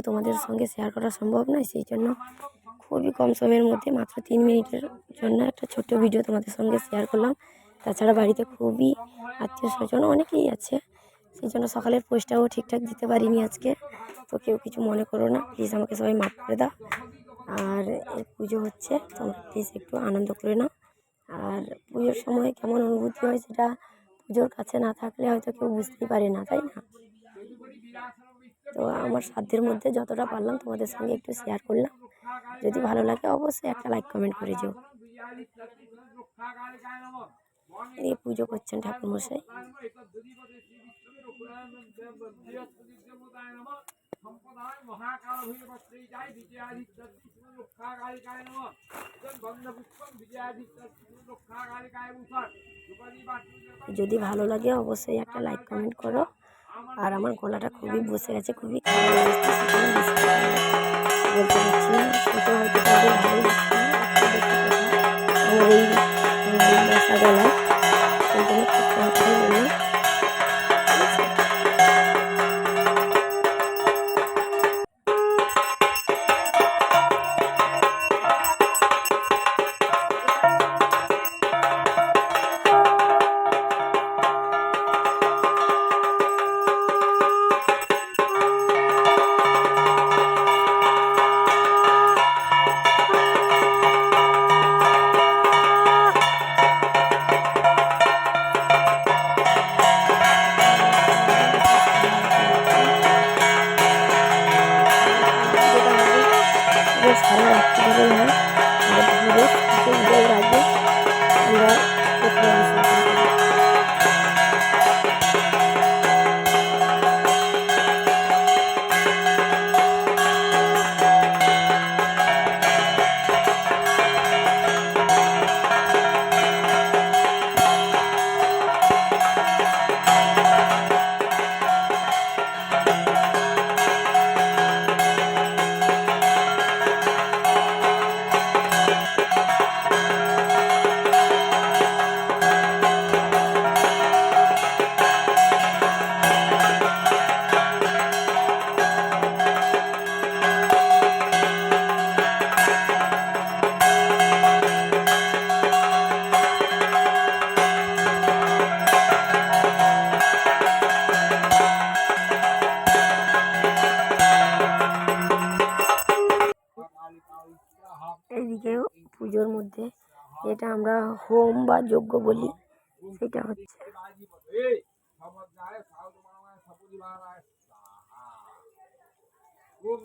Video তোমাদের সঙ্গে share করা সম্ভব নয়, সেই জন্য খুবই কম সময়ের মধ্যে মাত্র তিন মিনিটের জন্য একটা ছোট্ট ভিডিও তোমাদের সঙ্গে শেয়ার করলাম। তাছাড়া বাড়িতে খুবই আত্মীয় স্বজন অনেকেই আছে, সেই জন্য সকালের পোস্টটাও ঠিকঠাক দিতে পারিনি আজকে। তো কেউ কিছু মনে করো না প্লিজ আমাকে সবাই মাফ করে দাও। আর এর পুজো হচ্ছে, তোমরা প্লিজ একটু আনন্দ করে নাও। আর পুজোর সময় কেমন অনুভূতি হয় সেটা পুজোর কাছে না থাকলে হয়তো কেউ বুঝতেই পারে না, তাই না? তো আমার সাধ্যের মধ্যে যতটা পারলাম তোমাদের সঙ্গে একটু শেয়ার করলাম। যদি ভালো লাগে অবশ্যই একটা লাইক কমেন্ট করে যেও এই পুজো করছেন ঠাকুরমশাই। যদি ভালো লাগে অবশ্যই একটা লাইক কমেন্ট করো। আর আমার গলাটা খুবই বসে গেছে খুবই বলতে পারছি के सारे रास्ते हैं। और धीरे से आगे। पूरा পুজোর মধ্যে যেটা আমরা হোম বা যজ্ঞ বলি সেটা হচ্ছে। ওম